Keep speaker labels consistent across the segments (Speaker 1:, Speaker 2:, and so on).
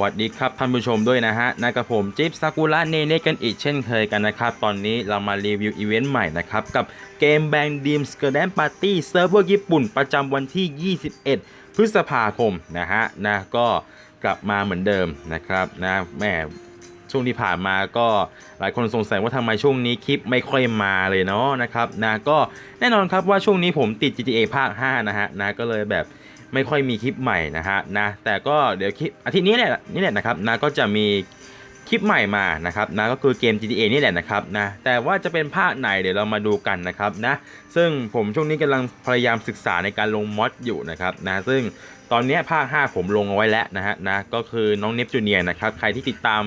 Speaker 1: วัสดีครับท่านผู้ชมด้วยนะฮะนะกับผมจิ๊บซากุระเนเน่กันอีกเช่นเคยกันนะครับ ตอนนี้เรามารีวิวอีเวนต์ใหม่นะครับ กับเกมแบงดีมสเกอร์แดนปาร์ตี้เซิร์ฟเวอร์ญี่ปุ่นประจำวันที่ 21 พฤษภาคมนะฮะนะก็กลับมาเหมือนเดิมนะครับนะแม่ช่วงที่ผ่านมาก็หลายคนสงสัยว่าทำไมช่วงนี้คลิปไม่ค่อยมาเลยเนาะนะครับนะก็แน่นอนครับว่าช่วงนี้ผมติด GTA ภาค 5 นะฮะนะก็เลยแบบ ไม่ค่อยมีคลิปใหม่นะฮะนะแต่ก็เดี๋ยวคลิปอาทิตย์นี้แหละนี่แหละนะครับนะก็จะมีคลิปใหม่มานะครับนะก็คือเกม GTA นี่แหละนะครับนะแต่ว่าจะเป็นภาคไหนเดี๋ยวเรามาดูกันนะครับนะซึ่งผมช่วงนี้กำลังพยายามศึกษาในการลงมอดอยู่นะครับนะซึ่งตอนนี้ภาค 5 ผมลงเอาไว้แล้วนะฮะนะก็คือน้องเนปจูเนียนะครับใครที่ติดตาม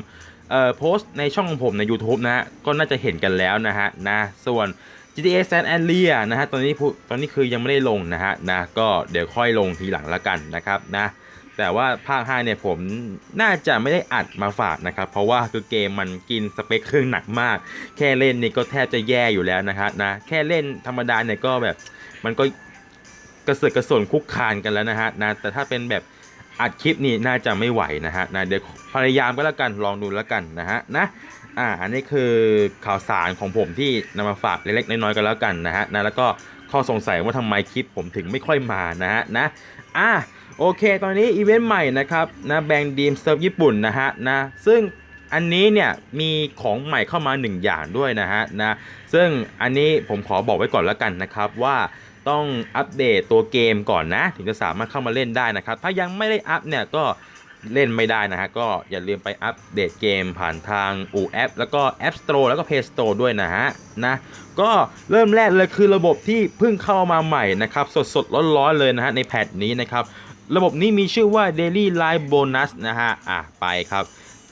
Speaker 1: เอ่อโพสต์ในช่องของผมใน YouTube นะฮะก็น่าจะเห็นกันแล้วนะฮะนะส่วน GTA San Andreas นะฮะตอนนี้ตอนนี้คือยังไม่ได้ลงนะฮะนะก็เดี๋ยวค่อยลงทีหลังละกันนะครับนะแต่ว่าภาค5เนี่ยผมน่าจะไม่ได้อัดมาฝากนะครับ เพราะว่าคือเกมมันกินสเปคเครื่องหนักมาก แค่เล่นนี่ก็แทบจะแย่อยู่แล้วนะฮะนะแค่เล่นธรรมดาเนี่ยก็แบบมันก็กระเสือกกระสนคุกคานกันแล้วนะฮะนะแต่ถ้าเป็นแบบ อัดคลิปนี่น่าจะไม่ไหวนะฮะนะเดี๋ยวพยายามก็แล้วกันลองดูแล้วกันนะฮะนะอ่าอันนี้คือข่าวสารของผมที่นำมาฝากเล็กๆน้อยๆกันแล้วกันนะฮะนะแล้วก็ข้อสงสัยว่าทำไมคลิปผมถึงไม่ค่อยมานะฮะนะอ่าโอเค ตอนนี้อีเวนต์ใหม่นะครับนะแบงดีมเซิร์ฟญี่ปุ่นนะฮะนะซึ่งอันนี้เนี่ยมีของใหม่เข้ามา 1 อย่างด้วยนะฮะนะซึ่งอันนี้ผมขอบอกไว้ก่อนแล้วกันนะครับว่า ต้องอัปเดตตัวเกมก่อนนะ ถึงจะสามารถเข้ามาเล่นได้นะครับ ถ้ายังไม่ได้อัปเนี่ยก็เล่นไม่ได้นะฮะก็อย่าลืมไปอัปเดตเกมผ่านทางอูแอปแล้วก็ App Store แล้วก็ Play Store ด้วยนะฮะนะก็เริ่มแรกเลยคือระบบที่เพิ่งเข้ามาใหม่นะครับ สดสดๆร้อนๆเลยนะฮะในแพทนี้นะครับ ระบบนี้มีชื่อว่า Daily Live Bonus นะฮะอะไปครับ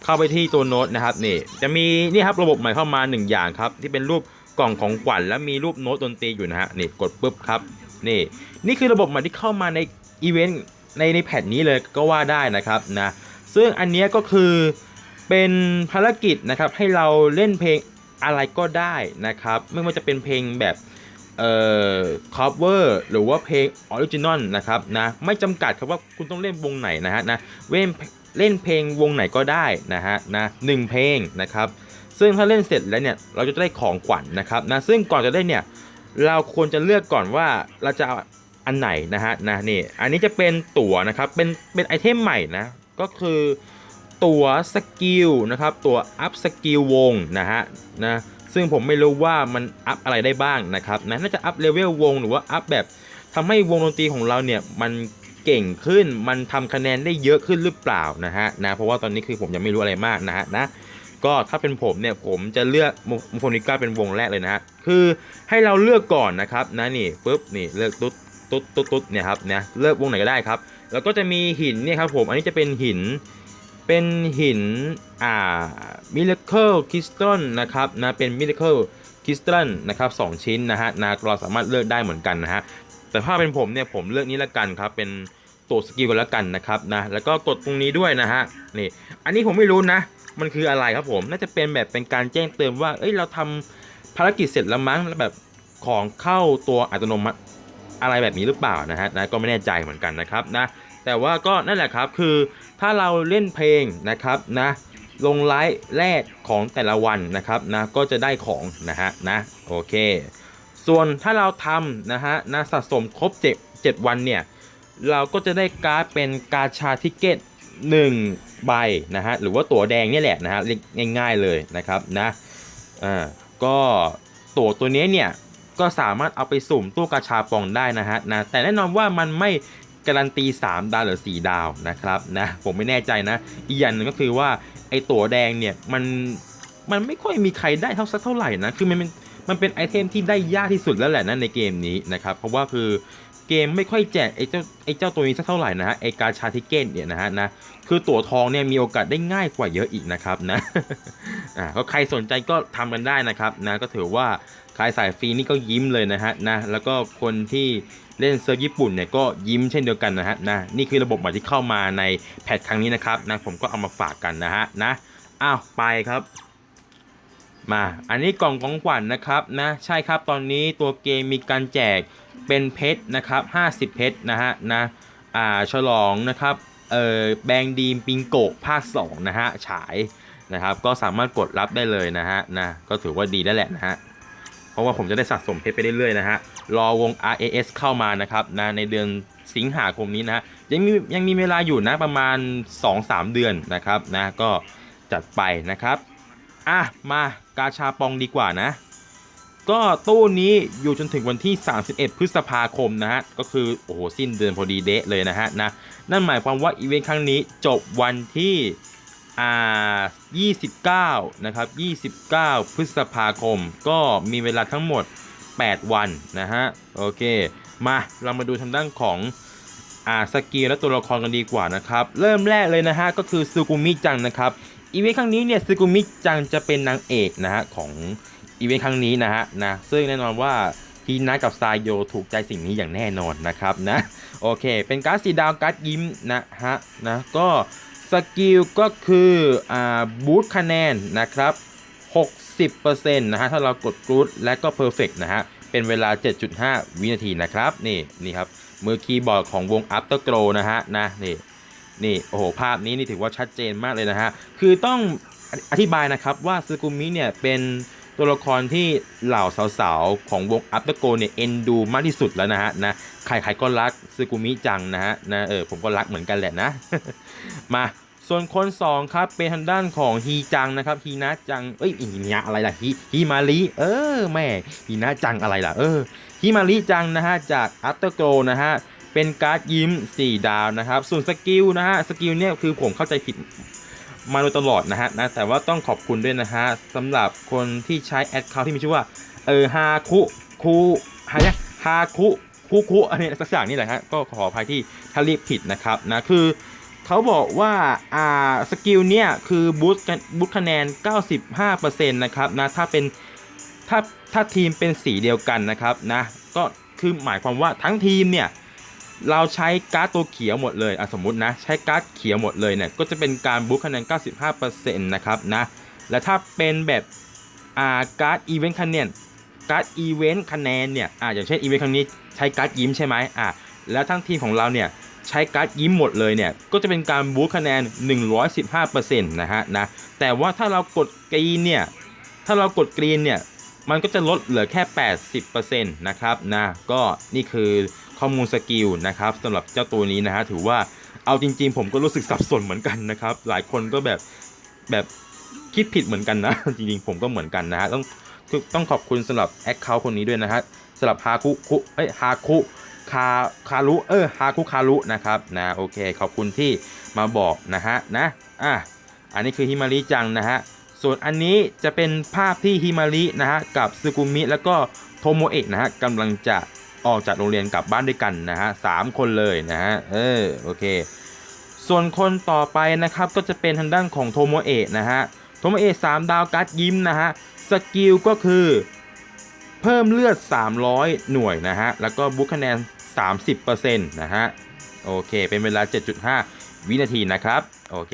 Speaker 1: เข้าไปที่ตัวโน้ตนะครับนี่จะมีนี่ครับระบบใหม่เข้ามา 1 อย่างครับ ที่เป็นรูป กล่องของขวัญและมีรูปโน้ตดนตรีอยู่นะฮะนี่กดปุ๊บครับนี่นี่คือระบบใหม่ที่เข้ามาในอีเวนต์ในในแพทนี้เลยก็ว่าได้นะครับนะซึ่งอันนี้ก็คือเป็นภารกิจนะครับให้เราเล่นเพลงอะไรก็ได้นะครับ ไม่ว่าจะเป็นเพลงแบบเอ่อ cover หรือว่าเพลงออริจินอลนะครับนะไม่จำกัดครับว่าคุณต้องเล่นวงไหนนะฮะนะเว้นเล่นเพลงวงไหนก็ได้นะฮะนะหนึ่งเพลงนะครับ ซึ่งถ้าเล่นเสร็จแล้วเนี่ยเราจะได้ของขวัญนนะครับนะซึ่งก่อนจะได้เนี่ยเราควรจะเลือกก่อนว่าเราจะเอาอันไหนนะฮะนะนี่อันนี้จะเป็นตั๋วนะครับเป็นเป็นไอเทมใหม่นะก็คือตั๋วสกิลนะครับตั๋วอัพสกิลวงนะฮะนะซึ่งผมไม่รู้ว่ามันอัพอะไรได้บ้างนะครับนะน่าจะอัพเลเวลวงหรือว่าอัพแบบทำให้วงดนตรีของเราเนี่ยมันเก่งขึ้นมันทำคะแนนได้เยอะขึ้นหรือเปล่านะฮะนะเพราะว่าตอนนี้คือผมยังไม่รู้อะไรมากนะฮะนะ ก็ถ้าเป็นผมเนี่ยผมจะเลือกมูโฟนิก้าเป็นวงแรกเลยนะฮะคือให้เราเลือกก่อนนะครับนะนี่ปุ๊บนี่เลือกตุ๊ดตุ๊ดตุ๊ดตุ๊ดเนี่ยครับนะเลือกวงไหนก็ได้ครับ แล้วก็จะมีหินเนี่ยครับผมอันนี้จะเป็นหินเป็นหินอ่ามิเลเคิลคริสตัลนะครับนะเป็นมิเลเคิลคริสตัลนะครับสองชิ้นนะฮะนะเราสามารถเลือกได้เหมือนกันนะฮะแต่ถ้าเป็นผมเนี่ยผมเลือกนี้ละกันครับเป็นตัวสกิลกันละกันนะครับนะแล้วก็กดตรงนี้ด้วยนะฮะนี่อันนี้ผมไม่รู้นะ มันคืออะไรครับผม น่าจะเป็นแบบเป็นการแจ้งเตือนว่า เอ้ย เราทำภารกิจเสร็จแล้วมั้งแล้วแบบของเข้าตัวอัตโนมัติอะไรแบบนี้หรือเปล่านะฮะนะก็ไม่แน่ใจเหมือนกันนะครับนะ แต่ว่าก็นั่นแหละครับคือถ้าเราเล่นเพลงนะครับนะลงไลฟ์แรกของแต่ละวันนะครับนะก็จะได้ของนะฮะนะโอเค ส่วนถ้าเราทำนะฮะนะสะสมครบ 7 7 วันเนี่ย เราก็จะได้การ์ดเป็นกาชาทิเก็ต 1ใบนะฮะหรือว่าตั๋วแดงนี่แหละนะฮะเรียกง่าย ๆเลยนะครับนะอ่าก็ตั๋วตัวนี้เนี่ยก็สามารถเอาไปสุ่มตู้กาชาปองได้นะฮะนะแต่แน่นอนว่ามันไม่การันตี 3 ดาวหรือ 4 ดาวนะครับนะผมไม่แน่ใจนะ อีกอย่างหนึ่งก็คือว่าไอตั๋วแดงเนี่ยมันมันไม่ค่อยมีใครได้เท่าสักเท่าไหร่นะคือมันเป็นมันเป็นไอเทมที่ได้ยากที่สุดแล้วแหละนะในเกมนี้นะครับเพราะว่าคือ เกมไม่ค่อยแจกไอ้เจ้าไอ้เจ้าตัวนี้สักเท่าไหร่นะฮะไอกาชาทิเกตเนี่ยนะฮะนะคือตั๋วทองเนี่ยมีโอกาสได้ง่ายกว่าเยอะอีกนะครับนะอ่าก็ใครสนใจก็ทำกันได้นะครับนะก็ถือว่าใครสายฟรีนี่ก็ยิ้มเลยนะฮะนะแล้วก็คนที่เล่นเซิร์ฟญี่ปุ่นเนี่ยก็ยิ้มเช่นเดียวกันนะฮะนะนี่คือระบบใหม่ที่เข้ามาในแพทครั้งนี้นะครับนะผมก็เอามาฝากกันนะฮะนะอ้าวไปครับมา อันนี้กล่องของขวัญนนะครับนะ ใช่ครับ ตอนนี้ตัวเกมมีการแจก เป็นเพชรนะครับ50เพชรนะฮะนะอ่าฉลองนะครับเอ่อแบงดีมปิงโกะภาค2นะฮะฉายนะครับก็สามารถกดรับได้เลยนะฮะนะก็ถือว่าดีได้แหละนะฮะเพราะว่าผมจะได้สะสมเพชรไปเรื่อยๆนะฮะรอวง RAS เข้ามานะครับนะในเดือนสิงหาคมนี้นะฮะยังมียังมีเวลาอยู่นะประมาณ 2-3 เดือนนะครับนะก็จัดไปนะครับอะมากาชาปองดีกว่านะ ก็ตู้นี้อยู่จนถึงวันที่ 31 พฤษภาคมนะฮะ ก็คือ โอ้โห สิ้นเดือนพอดีเดะเลยนะฮะนะ นั่นหมายความว่าอีเวนต์ครั้งนี้จบวันที่อ่า29 นะครับ 29 พฤษภาคม ก็มีเวลาทั้งหมด 8 วันนะฮะ โอเค มาเรามาดูทางด้านของอ่าสกิลและตัวละครกันดีกว่านะครับ เริ่มแรกเลยนะฮะ ก็คือซูกุมิจังนะครับ อีเวนต์ครั้งนี้เนี่ยซูกุมิจังจะเป็นนางเอกนะฮะของ อีเวนต์ครั้งนี้นะฮะนะซึ่งแน่นอนว่าฮีนะกับซายโยถูกใจสิ่งนี้อย่างแน่นอนนะครับนะโอเค เป็นการ์ดสีดาวการ์ดยิ้มนะฮะนะก็สกิลก็คืออ่าบูทคะแนนนะครับ60%นะฮะถ้าเรากดกรูดและก็เพอร์เฟกนะฮะเป็นเวลา 7.5 วินาทีนะครับนี่นี่ครับมือคีย์บอร์ดของวง Afterglow นะฮะนะนี่นี่โอ้โหภาพนี้นี่ถือว่าชัดเจนมากเลยนะฮะคือต้องอธิบายนะครับว่าซึกุมิเนี่ยเป็น ตัวละครที่เหล่าสาวๆ ของวงอัปเตอร์โกเนี่ยเอ็นดูมากที่สุดแล้วนะฮะนะใครๆก็รักซึกุมิจังนะฮะนะเออผมก็รักเหมือนกันแหละนะ มาส่วนคน2ครับเป็นทางด้านของฮีจังนะครับฮีนะจังเอ้ยฮีนะอะไรล่ะฮีฮีมาริเออแม่ฮีนะจังอะไรล่ะเออฮีมาริจังนะฮะจากอัปเตอร์โกนะฮะเป็นการ์ดยิ้ม 4 ดาวนะครับ ส่วนสกิลนะฮะสกิลเนี่ยคือผมเข้าใจผิด มาโดยตลอดนะฮะนะแต่ว่าต้องขอบคุณด้วยนะฮะสำหรับคนที่ใช้แอดเคาท์ที่มีชื่อว่าเออฮาคุคูฮาเนี่ยฮาคุคุคุอันนี้สักอย่างนี่แหละฮะก็ขออภัยที่ถ้าเรียกผิดนะครับนะคือเขาบอกว่าอ่าสกิลเนี่ยคือบูสต์บูสต์คะแนน 95%นะครับนะถ้าเป็นถ้าถ้าทีมเป็นสีเดียวกันนะครับนะก็คือหมายความว่าทั้งทีมเนี่ย เราใช้การ์ดตัวเขียวหมดเลยอะสมมตินะใช้การ์ดเขียวหมดเลยเนี่ยก็จะเป็นการบูสต์คะแนน 95%นะครับนะและถ้าเป็นแบบอ่าการ์ดอีเวนต์คะแนนการ์ดอีเวนต์คะแนนเนี่ยอ่าอย่างเช่นอีเวนต์ครั้งนี้ใช้การ์ดยิ้มใช่ไหมอ่าแล้วทั้งทีมของเราเนี่ยใช้การ์ดยิ้มหมดเลยเนี่ยก็จะเป็นการบูสต์คะแนน 115%นะฮะนะแต่ว่าถ้าเรากดกรีนเนี่ยถ้าเรากดกรีนเนี่ยมันก็จะลดเหลือแค่ 80%นะครับนะก็นี่คือ ข้อมูลสกิลนะครับสำหรับเจ้าตัวนี้นะฮะถือว่าเอาจริง ๆ ผมก็รู้สึกสับสนเหมือนกันนะครับ หลายคนก็แบบแบบคิดผิดเหมือนกันนะ จริงๆ ผมก็เหมือนกันนะฮะต้องต้องขอบคุณสำหรับแอคเคาท์คนนี้ด้วยนะฮะสำหรับฮาคุคุเอ้ยฮาคุคาคารุเออฮาคุคารุนะครับนะโอเค ขอบคุณที่มาบอกนะฮะนะอะอันนี้คือฮิมาริจังนะฮะส่วนอันนี้จะเป็นภาพที่ฮิมารินะฮะกับซึกุมิแล้วก็โทโมเอะนะฮะกำลังจะ ออกจากโรงเรียนกลับบ้านด้วยกันนะฮะสามคนเลยนะฮะเออโอเค ส่วนคนต่อไปนะครับก็จะเป็นทางด้านของโทโมเอะนะฮะโทโมเอะสามดาวการ์ดยิ้มนะฮะสกิลก็คือเพิ่มเลือด 300 หน่วยนะฮะ แล้วก็บุ๊คคะแนน 30%นะฮะ โอเค เป็นเวลา 7.5 วินาทีนะครับ โอเค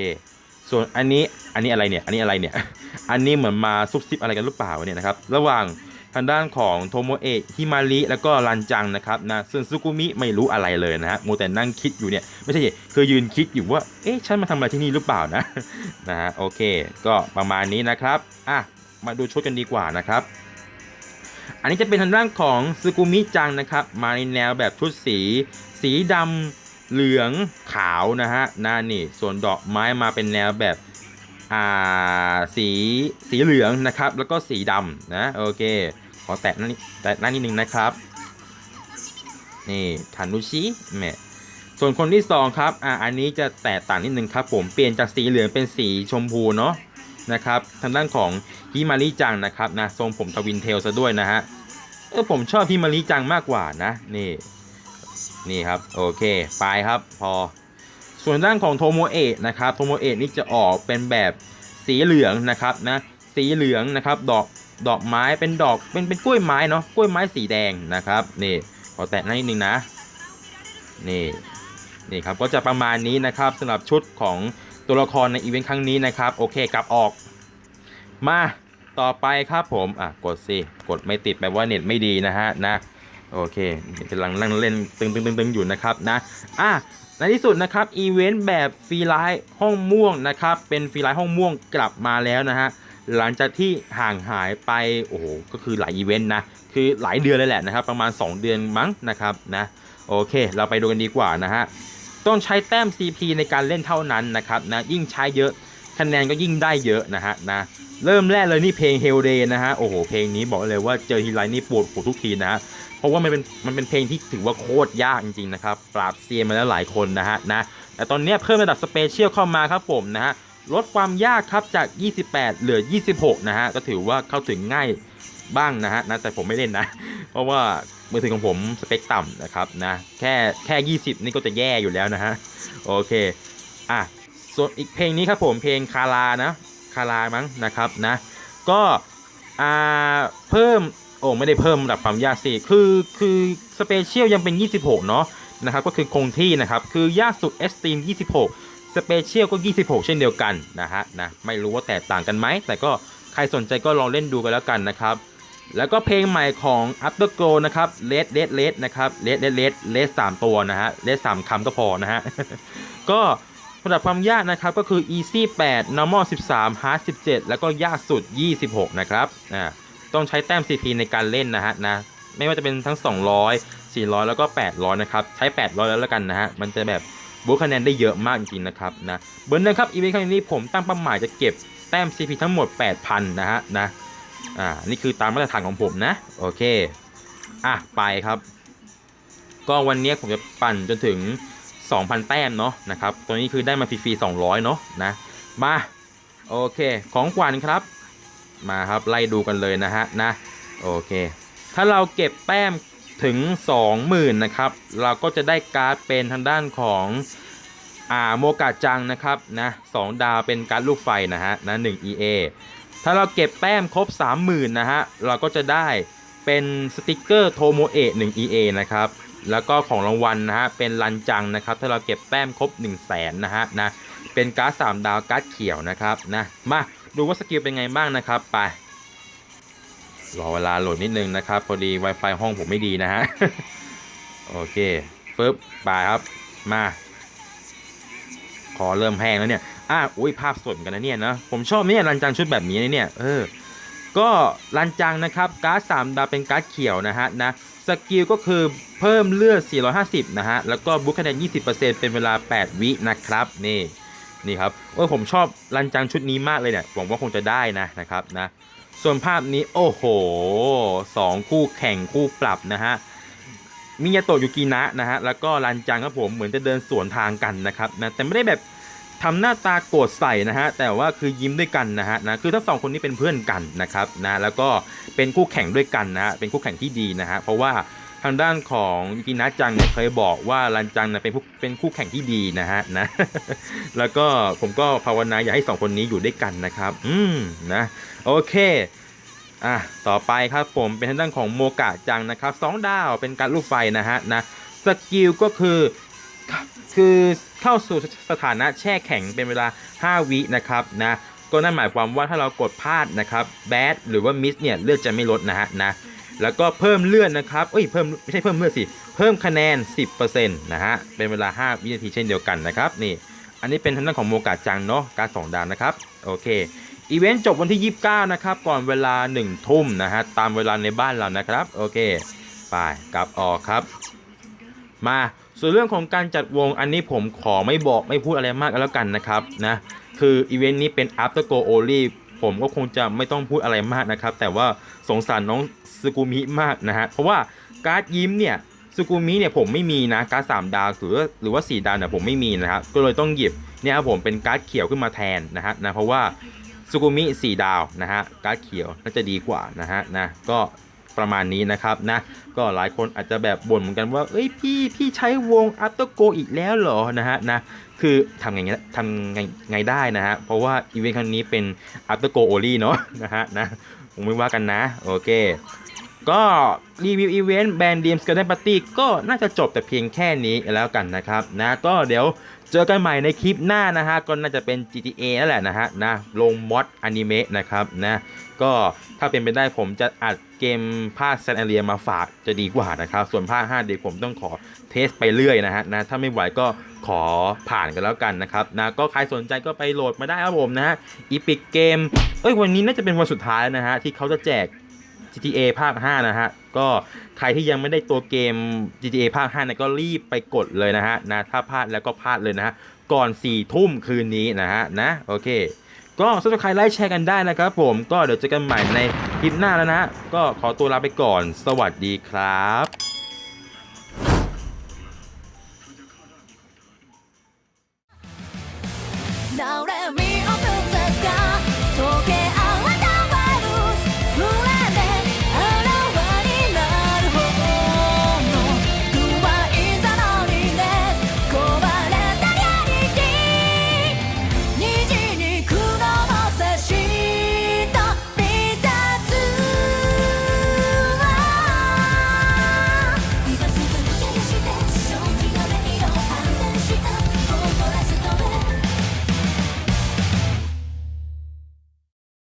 Speaker 1: ส่วนอันนี้ อันนี้อะไรเนี่ย อันนี้อะไรเนี่ย อันนี้เหมือนมาซุบซิบอะไรกันหรือเปล่าเนี่ยนะครับ ระหว่าง ทางด้านของโทโมเอะฮิมาริแล้วก็รันจังนะครับนะส่วนซุกุมิไม่รู้อะไรเลยนะฮะมัวแต่นั่งคิดอยู่เนี่ยไม่ใช่คือยืนคิดอยู่ว่าเอ๊ะฉันมาทำอะไรที่นี่หรือเปล่านะนะฮะโอเค ก็ประมาณนี้นะครับอะมาดูชุดกันดีกว่านะครับ อันนี้จะเป็นทางด้านของซึกุมิจังนะครับ มาในแนวแบบชุดสี สีดำเหลืองขาวนะฮะนานี่ ส่วนดอกไม้มาเป็นแนวแบบอ่าสีสีเหลืองนะครับ แล้วก็สีดำนะโอเค ขอแตะหน้านี้แตะหน้านิดนึงนะครับ นี่ทานุชิแม่ส่วนคนที่สองครับ อ่า อันนี้จะแตกต่างนิดนึงครับผม เปลี่ยนจากสีเหลืองเป็นสีชมพูเนาะ นะครับ ทางด้านของฮิมาริจังนะครับนะ ทรงผมทวินเทลซะด้วยนะฮะ เออผมชอบฮิมาริจังมากกว่านะ นี่ นี่ครับ โอเค ไปครับ พอ ส่วนด้านของโทโมเอะนะครับ โทโมเอะนี่จะออกเป็นแบบสีเหลืองนะครับนะ สีเหลืองนะครับ ดอก ดอกไม้เป็นดอกเป็นเป็นกล้วยไม้เนาะกล้วยไม้สีแดงนะครับนี่ขอแตะนิดนึงนะนี่นี่ครับก็จะประมาณนี้นะครับสำหรับชุดของตัวละครในอีเวนต์ครั้งนี้นะครับโอเคกลับออก มาต่อไปครับผมอะกดสิกดไม่ติดแปลว่าเน็ตไม่ดีนะฮะนะโอเคกำลังนั่งเล่นตึงตึงตึงตึงอยู่นะครับนะอะในที่สุดนะครับอีเวนต์แบบฟรีไลท์ห้องม่วงนะครับเป็นฟรีไลท์ห้องม่วงกลับมาแล้วนะฮะ หลังจากที่ห่างหายไปโอ้โหก็คือหลายอีเวนต์นะคือหลายเดือนเลยแหละนะครับ ประมาณ 2 เดือนมั้งนะครับนะโอเค เราไปดูกันดีกว่านะฮะต้องใช้แต้ม CP ในการเล่นเท่านั้นนะครับนะยิ่งใช้เยอะคะแนนก็ยิ่งได้เยอะนะฮะนะเริ่มแรกเลยนี่เพลง Hell Day นะฮะโอ้โหเพลงนี้บอกเลยว่าเจอทีไรนี่ปวดหัวทุกทีนะฮะเพราะว่ามันเป็นมันเป็นเพลงที่ถือว่าโคตรยากจริงๆนะครับปราบเซียนมาแล้วหลายคนนะฮะนะแต่ตอนนี้เพิ่มระดับสเปเชียลเข้ามาครับผมนะฮะ ลดความยากครับจาก 28 เหลือ 26 นะฮะ ก็ถือว่าเข้าถึงง่ายบ้างนะฮะนะแต่ผมไม่เล่นนะ เพราะว่ามือถือของผมสเปคต่ำนะครับนะแค่แค่ 20 นี่ก็จะแย่อยู่แล้วนะฮะ โอเค อะ ส่วนอีกเพลงนี้ครับผมเพลงคารานะคารามั้งนะครับนะ ก็อ่าเพิ่มโอ้ไม่ได้เพิ่มระดับความยากสิคือคือสเปเชียลยังเป็น 26 เนาะนะครับก็คือคงที่นะครับ คือยากสุดเอสตีม26 สเปเชียลก็ 26 เช่นเดียวกันนะฮะนะไม่รู้ว่าแตกต่างกันไหม แต่ก็ใครสนใจก็ลองเล่นดูกันแล้วกันนะครับ แล้วก็เพลงใหม่ของ Afterglow นะครับ Red Red Red นะครับ Red Red Red Red 3ตัวนะฮะ Red 3คำก็พอนะฮะ ก็ระดับความยากนะครับก็คือ Easy 8 Normal 13 Hard 17 แล้วก็ยากสุด 26 นะครับอ่าต้องใช้แต้ม CP ในการเล่นนะฮะนะไม่ว่าจะเป็นทั้ง 200 400 แล้วก็ 800 นะครับ ใช้ 800 แล้วแล้วกันนะฮะ มันจะแบบ บูคะแนนได้เยอะมากจริงๆนะครับนะเบิร์นนะครับอีเวนต์ครั้งนี้ผมตั้งเป้าหมายจะเก็บแต้ม CP ทั้งหมด 8,000 นะฮะนะอ่านี่คือตามมาตรฐานของผมนะ โอเค อะ ไปครับ ก็วันนี้ผมจะปั่นจนถึง 2,000 แต้มเนาะนะครับ ตัวนี้คือได้มาฟรีๆ200 เนาะนะ มา โอเค ของขวัญครับ มาครับ ไล่ดูกันเลยนะฮะนะ โอเค ถ้าเราเก็บแต้ม ถึง 20,000นะครับ เราก็จะได้การ์ดเป็นทางด้านของอ่าโมกาจังนะครับนะสองดาวเป็นการ์ดลูกไฟนะฮะนะ1 EA ถ้าเราเก็บแต้มครบ 30,000นะฮะเราก็จะได้เป็นสติกเกอร์โทโมเอะ1 EA นะครับแล้วก็ของรางวัลนะฮะเป็นรันจังนะครับถ้าเราเก็บแต้มครบ 1 0 0 0 0แสนนะฮะนะเป็นการ์ด3ดาวการ์ดเขียวนะครับนะมาดูว่าสกิลเป็นไงบ้างนะครับไป รอเวลาโหลดนิดนึงนะครับ พอดี Wi-Fi ห้องผมไม่ดีนะฮะ โอเคปึ๊บไปครับ มา ขอเริ่มแห้งแล้วเนี่ยอะอุ้ยภาพสวยเหมือนกันนะเนี่ยนะ ผมชอบเนี่ยรันจังชุดแบบนี้เนี่ย เออ ก็รันจังนะครับ การ์ด3ดาวเป็นการ์ดเขียวนะฮะนะ สกิลก็คือเพิ่มเลือด 450 นะฮะ แล้วก็บุ๊คคะแนน 20%เป็นเวลา 8 วินะครับ นี่ นี่ครับ เออผมชอบรันจังชุดนี้มากเลยเนี่ย หวังว่าคงจะได้นะนะครับนะ ส่วนภาพนี้โอ้โหสองคู่แข่งคู่ปรับนะฮะมิยาโตะยูกินะนะฮะแล้วก็รันจังครับผมเหมือนจะเดินสวนทางกันนะครับนะแต่ไม่ได้แบบทำหน้าตาโกรธใส่นะฮะแต่ว่าคือยิ้มด้วยกันนะฮะนะคือทั้งสองคนนี้เป็นเพื่อนกันนะครับนะแล้วก็เป็นคู่แข่งด้วยกันนะฮะเป็นคู่แข่งที่ดีนะฮะเพราะว่าางด้านของยูกินะจังเนี่ยเคยบอกว่ารันจังเนี่ยเป็นผู้เป็นคู่แข่งที่ดีนะฮะนะ แล้วก็ผมก็ภาวนาอยากให้สองคนนี้อยู่ด้วยกันนะครับ อืมนะ โอเคอะต่อไปครับผมเป็นทางด้านของโมกะจังนะครับสองดาวเป็นการลูกไฟนะฮะนะสกิลก็คือคือเข้าสู่สถานะแช่แข็งเป็นเวลา 5 วินะครับนะก็นั่นหมายความว่าถ้าเรากดพลาดนะครับแบดหรือว่ามิสเนี่ยเลือดจะไม่ลดนะฮะนะ แล้วก็เพิ่มเลือดนะครับเอ้ยเพิ่มไม่ใช่เพิ่มเลือดสิ เพิ่มคะแนน 10%นะฮะ เป็นเวลา 5 วินาทีเช่นเดียวกันนะครับ นี่ อันนี้เป็นทางด้านของโมกะจังเนาะ การสองดาวนะครับ โอเค อีเวนต์จบวันที่ 29 นะครับ ก่อนเวลา 1 ทุ่มนะฮะ ตามเวลาในบ้านเรานะครับ โอเค ไปกลับออกครับ มาส่วนเรื่องของการจัดวงอันนี้ผมขอไม่บอกไม่พูดอะไรมากแล้วกันนะครับนะ คืออีเวนต์นี้เป็น after go only ผมก็คงจะไม่ต้องพูดอะไรมากนะครับ แต่ว่าสงสารน้องซูกุมิมากนะฮะเพราะว่าการ์ดยิ้มเนี่ยซูกุมิเนี่ยผมไม่มีนะการ์ดสามดาวหรือว่าหรือว่าสี่ดาวเนี่ยผมไม่มีนะครับก็เลยต้องหยิบเนี่ยครับผมเป็นการ์ดเขียวขึ้นมาแทนนะฮะนะเพราะว่าซูกุมิสี่ดาวนะฮะการ์ดเขียวน่าจะดีกว่านะฮะนะก็ประมาณนี้นะครับนะก็หลายคนอาจจะแบบบ่นเหมือนกันว่า เอ้ยพี่พี่ใช้วง after go อีกแล้วเหรอนะฮะนะ คือทำไงทำไงไงได้นะฮะ เพราะว่าอีเวนต์ครั้งนี้เป็น after go only เนาะนะฮะนะผมไม่ว่ากันนะ โอเค ก็รีวิวอีเวนต์แบรนด์ดีมสกันปาร์ตี้ก็น่าจะจบแต่เพียงแค่นี้แล้วกันนะครับนะก็เดี๋ยว จเจอกันใหม่ในคลิปหน้านะฮะก็น่าจะเป็น GTA นั่นแหละนะฮะนะลงมอดอนิเมะนะครับนะก็ถ้าเป็นไปได้ผมจะอัดเกมภาคแซนเรียมาฝากจะดีกว่านะครับ ส่วนภาค5เดี๋ยวผมต้องขอเทสไปเรื่อยนะฮะนะถ้าไม่ไหวก็ขอผ่านกันแล้วกันนะครับนะก็ใครสนใจก็ไปโหลดมาได้ครับผมนะฮะอีพิกเกมเอ้ยวันนี้น่าจะเป็นวันสุดท้ายนะฮะที่เขาจะแจก GTA ภาค 5 นะฮะ ก็ใครที่ยังไม่ได้ตัวเกม GTA ภาค 5 นะก็รีบไปกดเลยนะฮะนะถ้าพลาดแล้วก็พลาดเลยนะฮะ ก่อน4ทุ่มคืนนี้นะฮะนะโอเค ก็สำหรับใครไลค์แชร์กันได้นะครับผมก็เดี๋ยวเจอกันใหม่ในคลิปหน้าแล้วนะฮะก็ขอตัวลาไปก่อน สวัสดีครับ